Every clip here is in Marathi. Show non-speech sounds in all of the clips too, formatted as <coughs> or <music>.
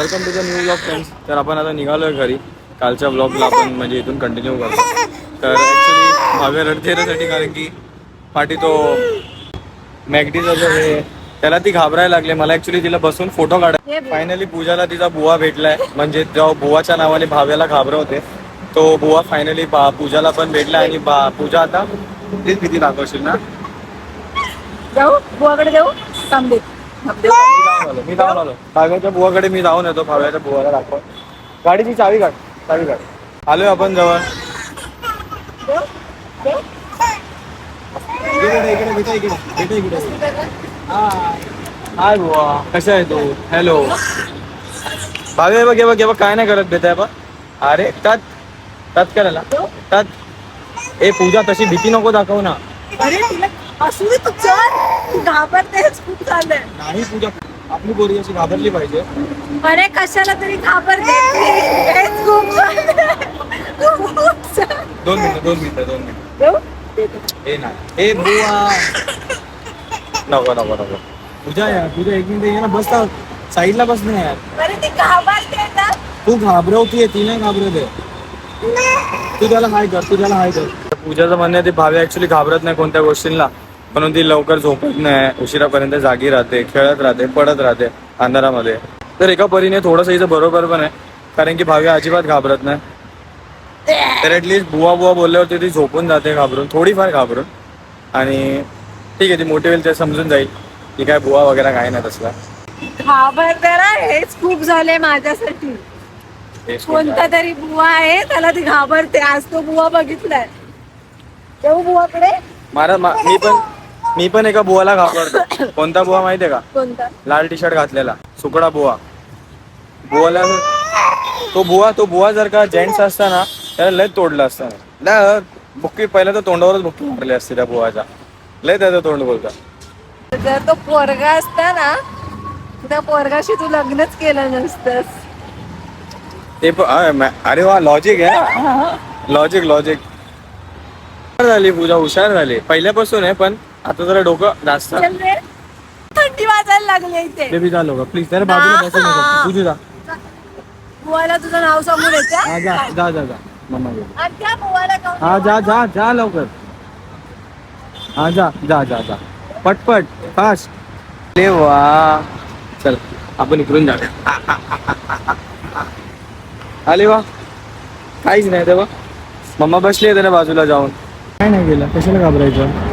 Welcome to the new vlog friends तर आपण आता निघालोय घरी. कालच्या ब्लॉगला आपण म्हणजे इथून कंटिन्यू करतो. तर ॲक्च्युली भाव्या रडते यासाठी कारण की पाठी तो मॅगडीचा जो हे त्याला ती घाबरायला लागले. मला ऍक्च्युली तिला बसून फोटो काढा फायनली पूजाला तिचा बुवा भेटलाय. म्हणजे जेव्हा बुवाच्या नावाने भाव्याला घाबरवते. तो बुवा फायनली पूजाला पण भेटलाय आणि बा- पूजा आता तीच भीती दाखवशील ना? जाऊ बुवाकडे जाऊ. जाऊन आलो मी जाऊन आलो. बुवाकडे मी जाऊन येतो भाव्याच्या बुवाला दाखव गाडीची चावी काढ चावी काढ. आलोय आपण जवळ. देऊ? देऊ? इकडे इकडे बेटा इकडे बेटा इकडे. हाय बुवा कसा आहे तू? हॅलो भावे बघ बघ बघ काय नाही करत बेटा बघ. अरे त्यात त्यात करायला. त्यात ए पूजा तशी भीती नको दाखव ना. अरे असू दे तू चल. घाबरतेस खूप झालंय. नाही पूजा. आपली पोरी अशी घाबरली पाहिजे. अरे कशाला तरी घाबरते हेच खूप झालंय. खूप झालंय. दोन मिनिटं दोन मिनिटं दोन मिनिटं. देऊ? देतो. ए ना ए बुवा. नको नको नको. पूजा यार पूजा एक मिनिट ये ना बस ना. साईडला बस ना यार. अरे ती घाबरते ना. तू घाबरवतीये ती नाही. घाबरवते तू त्याला हाय कर तू त्याला हाय कर. पूजाचं म्हणणं आहे ती भावी ऍक्च्युली घाबरत नाही कोणत्या गोष्टींना. म्हणून ती लवकर झोपत नाही उशिरापर्यंत जागी राहते खेळत राहते पडत राहते अंधारामध्ये. तर एका परीने थोडंसं हिचं बरोबर पण आहे कारण की भावी अजिबात घाबरत नाही. तर ऍटलीस्ट बुवा बुवा बोलल्यावरती ती झोपून जाते घाबरून थोडीफार घाबरून. आणि ठीक आहे ती मोठी होईल ते समजून जाईल की काय बुवा वगैरे काय नाही तसला. हेच खूप झालंय माझ्यासाठी. कोणता तरी बुवा आहे त्याला ती घाबरते. आज तो बुवा बघितलाय. देऊ बुवाकडे. मला मी पण मी पण एका बुवाला घाबरतो <coughs> कोणता बुवा माहितीये का? कोणता? लाल टी शर्ट घातलेला. सुकडा बुवा. बुवाला तो बुवा तो बुवा जर का जेंट्स असता ना त्याला लय तोडलं असतं. लय बुक्की पहिला तर तोंडावरच बुक्की मारली असते त्या बुवाच्या. लय त्याचं तोंड बोलता. जर तो पोरगा असता ना त्या पोरगाशी तू लग्नच केलं नसतंस. ते प- अ, मॅ- अरे वा लॉजिक आहे लॉजिक लॉजिक <laughs> हुशार झाली पूजा हुशार झाली. पहिल्यापासून आहे पण आता जरा डोकं जास्त. चल रे. थंडी वाजायला लागली इथे. ते बी झालो का? प्लीज त्याला बाजूला बसू नको तुझी जा बुवाला तुझं नाव सांगून हा. जा जा जा जा. मम्मा बोल. आणि त्या बुवाला जाऊन हा जा जा जा लवकर. हा जा जा जा जा. पटपट फास्ट ले वा चल आपण इकडून जाऊया. आले वा काहीच नाही तेव्हा मम्मा बसली आहे त्याला बाजूला जाऊन. काय नाही गेलं? कशाला घाबरायचं.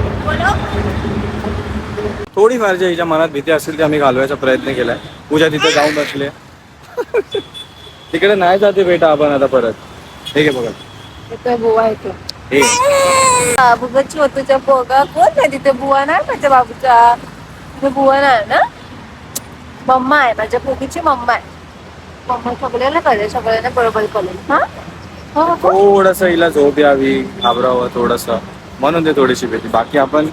थोडीफार जे हिच्या मनात भीती असेल ती आम्ही घालवायचा प्रयत्न केलाय. पूजा तिथे जाऊन बसले तिकडे नाही जाते बेटा आपण आता परत. ठीक आहे बघा. बुवा येतो हे. बाबूचा छोटूच्या पोगा कोण आहे तिथे? बुवा नाही माझ्या बाबूचा. तिथे बुवा नाही ना? मम्मा आहे माझ्या पोगीची मम्मा आहे. मम्मा सगळ्याला कळेल सगळ्यांना बरोबर कळेल. हा? हो, हो. थोडस हिला झोप यावी घाबरावं थोडस. म्हणून ते थोडीशी भीती. बाकी आपण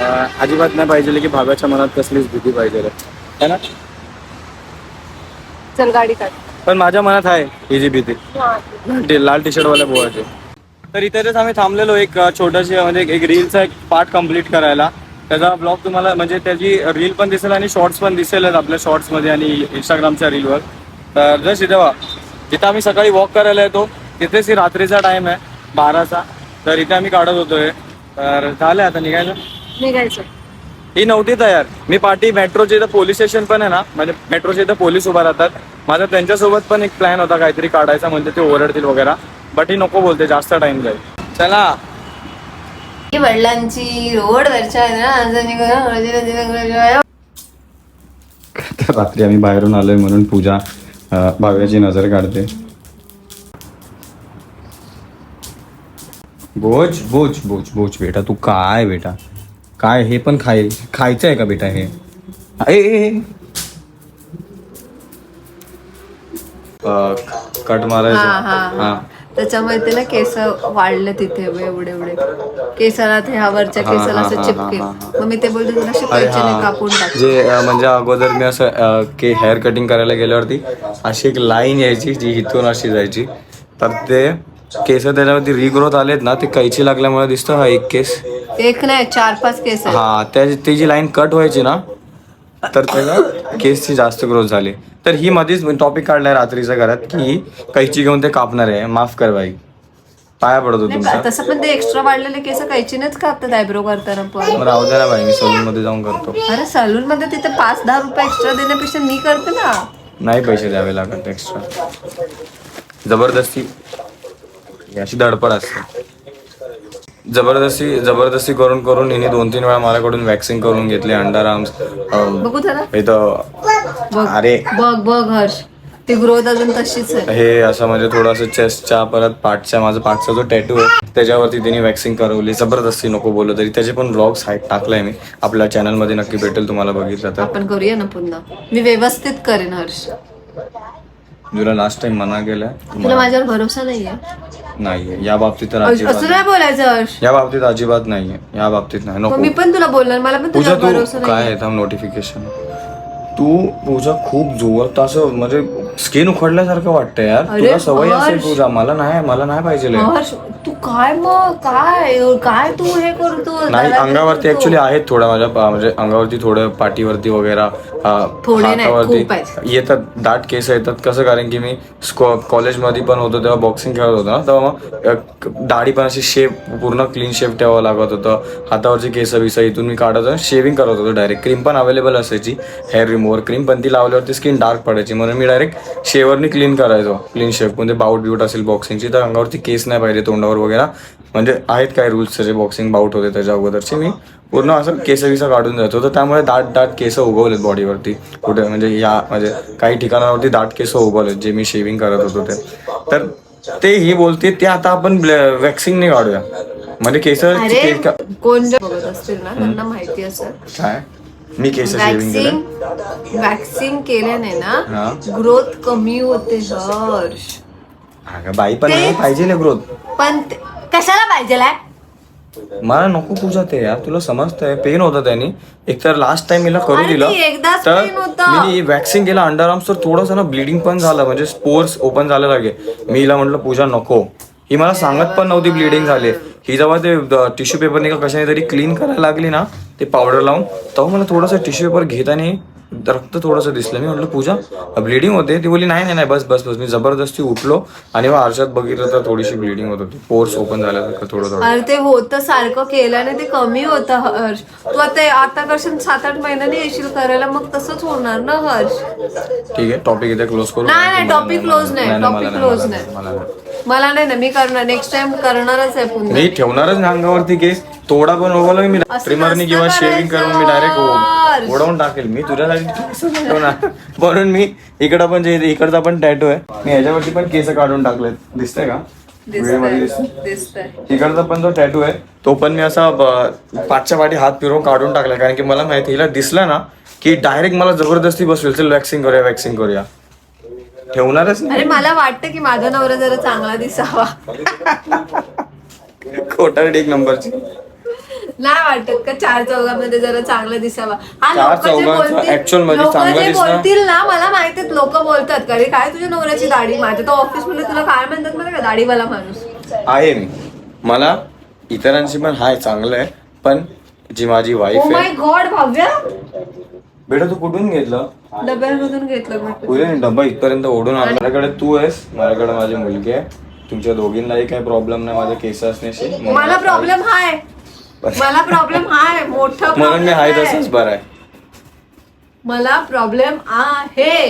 अजिबात नाही पाहिजे की भाव्याच्या मनात कसलीच भीती पाहिजे है ना? चल गाडी काढ. पण माझ्या मनात आहे ही जी भीती. लाल टी शर्ट वाल्या बोवाचे. तर इथेच आम्ही थांबलेलो एक छोटशी म्हणजे एक रीलचा एक पार्ट कंप्लीट करायला. त्याचा ब्लॉग तुम्हाला म्हणजे त्याची रील पण दिसेल आणि शॉर्ट्स पण दिसेलच आपल्या शॉर्ट्समध्ये आणि इंस्टाग्रामच्या रीलवर तर जस्ट इथे वा जिथं आम्ही सकाळी वॉक करायला येतो. तिथेच ही रात्रीचा टाइम आहे बाराचा. तर इथे आम्ही काढत होतोय. तर झालंय आता निघायचं? निघायचं. ही नव्हती तयार. मी पाठी मेट्रोचे इथं पोलीस स्टेशन पण आहे ना म्हणजे मेट्रोचे इथं पोलीस उभा राहतात. माझा त्यांच्यासोबत पण एक प्लॅन होता काहीतरी काढायचा म्हणजे ते ओरडतील वगैरे. बट ही नको बोलते जास्त टाइम जाईल. चला. ही वडिलांची रोडवरच्या आहे ना असं निघून तर रात्री आम्ही बाहेरून आलोय म्हणून पूजा अं, भाव्याची नजर काढते. बोच बोच बोच बोच बेटा तू काय बेटा? काय हे पण खाय खायचं आहे का बेटा हे? ए, कट मारायचं. हा, हा, हा. हा. त्याच्यामुळे ते ना केस वाढले तिथे एवढे एवढे. केसाला ते ह्या वरच्या हा, केसाला हा, असं हा, चिपके. हा, मग मी ते बोलते तुला असे अरे कैचीने हा. कापून टाक जे अं, म्हणजे अगोदर मी असं अं, के हेअर कटिंग करायला गेल्यावरती अशी एक लाईन यायची जी इथून अशी जायची. तर ते केस त्याच्यावरती रिग्रोथ आलेत ना ते कैची लागल्यामुळे दिसतं हा एक केस. एक नाही चार पाच केस आहेत. हा त्या ती जी लाईन कट व्हायची ना तर त्याला केसची जास्त ग्रोथ झाली. तर ही मध्येच टॉपिक काढलाय रात्रीच्या घरात की कैची घेऊन ते कापणार आहे. माफ कर बाई. पाया पडतो तुमचा. तसं पण ते एक्स्ट्रा वाढलेले केस कैचीनेच कापतात आयब्रो करताना पण. मग राहू द्या ना बाई मी सलून मध्ये जाऊन करतो. अरे सलून मध्ये तिथे पाच दहा रुपये एक्स्ट्रा देण्यापेक्षा मी करते ना. नाही पैसे द्यावे लागत एक्स्ट्रा जबरदस्ती. ही अशी धडपड असते. जबरदस्ती जबरदस्ती करून करून हिने दोन तीन वेळा माझ्याकडून वॅक्सिंग करून घेतली अंडर आर्म्स बघू जरा इथं अरे. बघ बघ हर्ष. ती ग्रोथ अजून तशीच आहे. हे असं म्हणजे थोडंसं चेस्टच्या परत पाठच्या माझा पाठचा जो टॅटू आहे त्याच्यावरती तिने वॅक्सिंग करवली. जबरदस्ती नको बोलू तरी. त्याचे पण ब्लॉग्स आहेत टाकलाय मी. आपल्या चॅनलमध्ये नक्की भेटेल तुम्हाला बघितलं तर. आपण करूया ना पुन्हा. मी व्यवस्थित करेन हर्ष. तुला लास्ट टाइम मना केलाय? तुला माझ्यावर भरोसा नाहीये? नाहीये. या बाबतीत तर असं अजिबात नाही. बोलायचं हर्ष. या बाबतीत अजिबात नाहीये. या बाबतीत नाही. मग नको मी पण तुला बोलणार मला पण पूजा तुझ्यावर तू भरोसा काय नाही आहे थांब नोटिफिकेशन तू पूजा खूप जोरात असं म्हणजे स्किन उखडल्यासारखं वाटतं यार. अरे, तुला सवय असेल हर्ष. पूजा मला नाही मला नाही पाहिजे हर्ष तू काय मग काय काय तू हे करतो नाही दादा, अंगावरती? ऍक्च्युली आहेत थोड्या माझ्या पा- म्हणजे अंगावरती थोडं पाठीवरती वगैरे अं, थोडे नाही, हातावरती. खूप आहेत. येतात दाट केस येतात. कसं कारण की मी कॉलेजमध्ये पण होतो तेव्हा बॉक्सिंग खेळत होतो ना तेव्हा मग अं, दाढी पण अशी शेप पूर्ण क्लीन शेप ठेवावं लागत होतं. हातावरची केस विस इथून मी काढत होतो शेविंग करत होतो डायरेक्ट क्रीम पण अवेलेबल असायची हेअर रिमूव्हर क्रीम पण ती लावल्यावरती स्किन डार्क पडायची म्हणून मी डायरेक्ट शेवरनी क्लीन करायचो. क्लीन शेप म्हणजे बाऊट बिऊट असेल बॉक्सिंगची तर अंगावरती केस नाही पाहिजे तोंडावर वगैरे. म्हणजे आहेत काय रूल्स त्याचे बॉक्सिंग बाऊट होते त्याच्या अगोदरचे. मी पूर्ण असं केस विस काढून जायचो. तर त्यामुळे दाट दाट केस उगवलेत बॉडीवरती कुठे म्हणजे या म्हणजे काही ठिकाणावरती दाट केस उगवलेत जे मी शेविंग करत होतो ते. तर ते ही बोलते ते आता आपण वॅक्सिंगने काढूया. म्हणजे केस कोण बघत असतील ना त्यांना माहिती असेल. काय? मी केस शेविंग केलं वॅक्सिंग वॅक्सिंग केल्याने हा. ना ग्रोथ कमी होते हर्ष. अगं बाई पण नाही पाहिजे ग्रोथ पण ते- कशाला पाहिजे मला नको पूजा ते यार तुला समजतंय पेन होतं त्यांनी. एक तर लास्ट टाइम मला करू अरे दिलं एकदाच तर pain होतं. मी वॅक्सिंग केलं अंडर आर्म्स तर थोडंसं ना ब्लिडिंग पण झालं म्हणजे स्पोर्स ओपन झालं लागे. मी हिला म्हटलं पूजा नको. ही मला सांगत पण नव्हती ब्लिडिंग झाली. ही जेव्हा ते टिश्यू पेपरने का कशाने तरी क्लीन करायला लागली ना ते पावडर लावून तेव्हा मला थोडंसं टिश्यू पेपर घेताना रक्त थोडंसं दिसलं. मी म्हटलं पूजा ब्लिडिंग होते. ती बोली नाही नाही नाही बस बस बस. मी जबरदस्ती उठलो आणि मग आरशात बघितलं तर थोडीशी ब्लिडिंग होत होती. पोर्स ओपन झाल्यासारखं थोडं थोडं अरे ते होतं सारखं केल्याने ते कमी होतं हर्ष. तू आता आता करशील सात आठ महिन्याने येशील करायला मग तसंच होणार ना हर्ष? ठीक आहे टॉपिक इथे क्लोज करू. नाही, नाही, topic close नाही, मला topic नाही, मला नाही. ना मी करणार नेक्स्ट टाइम करणारच आहे पुन्हा. मी ठेवणारच अंगावरती केस थोडा पण ओवला मी ट्रिमरनी किंवा शेविंग करून मी. डायरेक्ट ओढवून टाकेल. मी तुझ्यासाठी म्हणून मी इकडं पण जे इकडचा पण टॅटू आहे. मी ह्याच्यावरती पण केस काढून टाकलेत. दिसतंय का? इकडचा पण जो टॅटू आहे. तो पण मी असा पाठच्या पाठी हात फिरवून काढून टाकला कारण की मला माहिती हिला दिसला ना की डायरेक्ट मला जबरदस्ती बसवेल. चल वॅक्सिंग करूया वॅक्सिंग करूया. ठेवणारच अरे मला वाटतं की माझा नवरा जरा चांगला दिसावा. <laughs> खोटारडी एक नंबरची. नाही वाटत का चार चौघामध्ये जरा चांगला दिसावा? हा चार लोक जे चौघांचं बोलतील actual मध्ये लोकं चांगलं जे दिसणं- बोलतील ना मला माहितीत लोक बोलतात. का रे काय तुझ्या नवऱ्याची दाढी? माझ्या तर ऑफिसमध्ये तुला काय म्हणतात मला का? दाढीवाला माणूस. आहे मी. मला इतरांशी पण हाय चांगलं आहे. पण जी माझी ओ वाईफ माय आहे गॉड भाव्या. बेटा तू कुठून घेतलं? डब्यामधून घेतलं मी. पुरे डब्बा इथपर्यंत ओढून आला माझ्याकडे तू आहेस माझ्याकडे माझी मुलगी आहे. तुमच्या दोघींनाही काही प्रॉब्लेम नाही माझे केस असण्याशी मग मला प्रॉब्लेम हाय. मला प्रॉब्लेम हाय मोठा म्हणून मी problem हाय आहे. तसंच बरं आहे. मला प्रॉब्लेम आहे.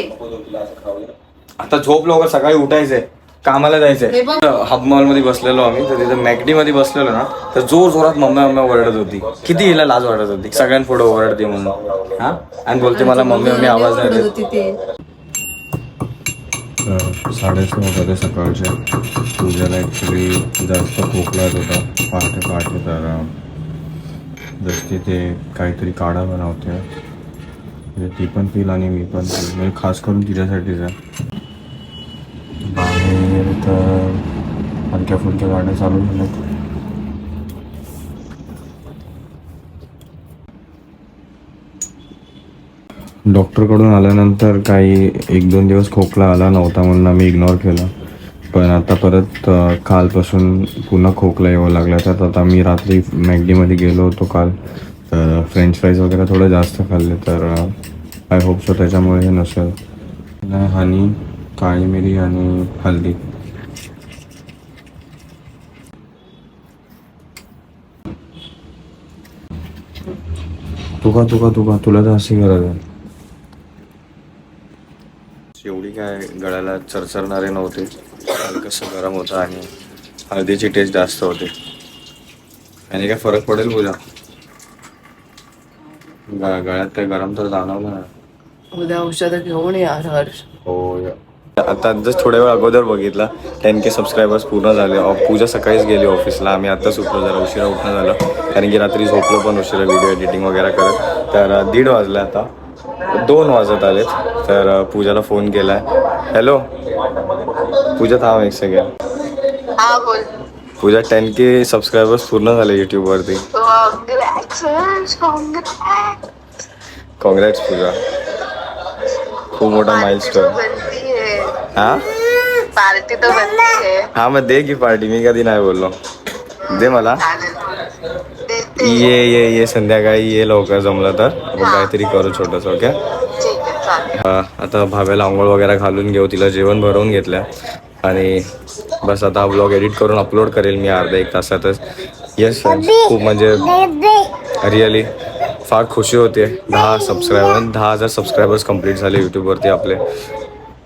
आता झोप लवकर सकाळी उठायचंय कामाला हे जायचंय. हब मॉलमध्ये बसलेलो आम्ही तर तिथे मॅकडी मध्ये बसलेलो ना तर जोर जोरात मम्मी मम्मी ओरडत होती. किती हिला लाज वाटत होती सगळ्यांपुढे ओरडते म्हणून. हा? आणि बोलते मला मम्मी मम्मी आवाज नाही देत होती ती. साडेसहा होते सकाळचे. पूजाला ॲक्च्युली जास्त खोकला येत होता. पहाटे पहाटे तर जस्ट तिथे काहीतरी काढा बनवते म्हणजे ती पण पिल आणि मी पण पिल म्हणजे खास करून तिच्यासाठीच आहे बाहेर तर हलक्या फुलक्या गाड्या चालू झाल्यात. डॉक्टरकडून आल्यानंतर काही एक दोन दिवस खोकला आला नव्हता म्हणून आम्ही इग्नोर केला. पण आता परत कालपासून पुन्हा खोकला यावं लागला. तर आता मी रात्री मॅगडीमध्ये गेलो होतो काल. तर फ्रेंच फ्राईज वगैरे थोडं जास्त खाल्ले. तर आय होप सो त्याच्यामुळे हे नसेल. हनी काळी मिरी आणि हल्दी. तुका तुका तुका तुला तर अशी गरज आहे. एवढी काय गळ्याला चरचरणारे नव्हते. कसं गरम होतं आणि हळदीची टेस्ट जास्त होती. आणि काय फरक पडेल पूजा ग- गळ्यात काय गरम तर जाणवलं नाही. उद्या औषध घेऊन यार हर्ष हो या. आता जस्ट थोड्या वेळ अगोदर बघितला. टेन के सबस्क्रायबर्स पूर्ण झाले. पूजा सकाळीच गेली ऑफिसला आम्ही आत्ताच उठलो जरा. उशिरा उठणं झालं. कारण की रात्री झोपलो पण उशिरा. व्हिडिओ एडिटिंग वगैरे करत. तर दीड वाजले आता. दोन वाजत आलेत. तर पूजाला फोन केलाय. हॅलो पूजा थांब एक सेकंड हा बोल. पूजा टेन के सबस्क्रायबर्स पूर्ण झाले यूट्यूबवरती कॉंग्रॅट्स पूजा. खूप मोठा माइल स्टोन हा? पार्टी तो बनती है हा मग दे की पार्टी मी कधी नाही बोललो. दे मला. ये ये ये संध्याकाळी ये लवकर जमलं तर. आपण काहीतरी करू छोटस ओके आता भाव्याला आंघोळ वगैरे घालून घेऊ तिला जेवण भरवून घेतलं. आणि बस आता ब्लॉग एडिट करून अपलोड करेल मी अर्धा एक तासातच. येस खूप म्हणजे रिअली फार खुशी होते. दहा सबस्क्रायबर दहा हजार सबस्क्रायबर्स कंप्लीट झाले यूट्यूबवरती आपले.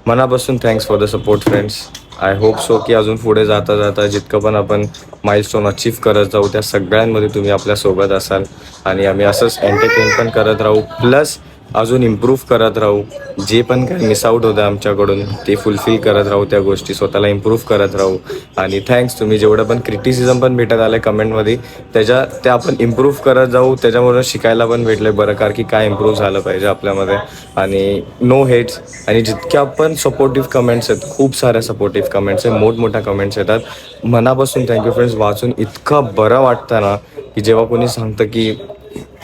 मनापासून thanks for the support friends I hope so की अजून पुढे जाता जाता जितकं पण आपण माइलस्टोन अचीव्ह करत जाऊ त्या सगळ्यांमध्ये तुम्ही आपल्यासोबत असाल. आणि आम्ही असंच एंटरटेन पण करत राहू. प्लस अजून इम्प्रूव्ह करत राहू. जे पण काही मिस आउट होतं आमच्याकडून ते फुलफिल करत राहू त्या गोष्टी स्वतःला इम्प्रूव्ह करत राहू. आणि थँक्स तुम्ही जेवढं पण क्रिटिसिझम पण भेटत आलं कमेंटमध्ये त्याच्या त्या आपण इम्प्रूव्ह करत जाऊ त्याच्यामुळे शिकायला पण भेटलं बरं कारण की काय इम्प्रूव्ह झालं पाहिजे आपल्यामध्ये. आणि नो हेट्स आणि जितक्या पण सपोर्टिव्ह कमेंट्स आहेत खूप साऱ्या सपोर्टिव्ह कमेंट्स आहेत मोठमोठ्या कमेंट्स येतात. मनापासून थँक्यू फ्रेंड्स वाचून इतकं बरं वाटतं ना की जेव्हा कोणी सांगतं की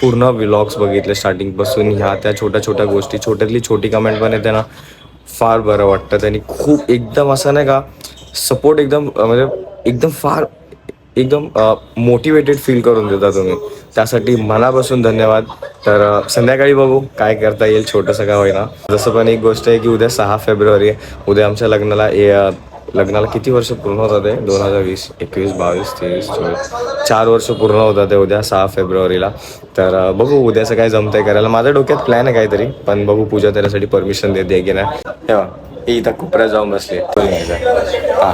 पूर्ण व्लॉग्स बघितले स्टार्टिंगपासून ह्या त्या छोट्या छोट्या गोष्टी छोट्यातली छोटी कमेंट पण येते ना फार बरं वाटतं. त्यांनी खूप एकदम असं नाही का सपोर्ट एकदम म्हणजे एकदम फार एकदम मोटिवेटेड फील करून देता तुम्ही. त्यासाठी मनापासून धन्यवाद. तर संध्याकाळी बघू काय करता येईल. छोटंसं का होईना. जसं पण एक गोष्ट आहे की उद्या सहा फेब्रुवारी आहे. उद्या आमच्या लग्नाला ए लग्नाला किती वर्ष पूर्ण होतात आहे दोन हजार वीस एकवीस बावीस तेवीस चोवीस. चार वर्ष पूर्ण होतात आहे उद्या सहा फेब्रुवारीला. तर बघू उद्याचं काय जमतंय करायला. माझ्या डोक्यात प्लॅन आहे काहीतरी पण बघू पूजा त्याच्यासाठी परमिशन देते की नाही. तेव्हा ही इथं कोपऱ्यात जाऊन बसली हां.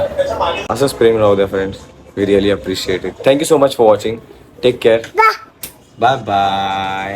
असंच प्रेम राहू द्या friends we really appreciate it thank you so much for watching take care bye bye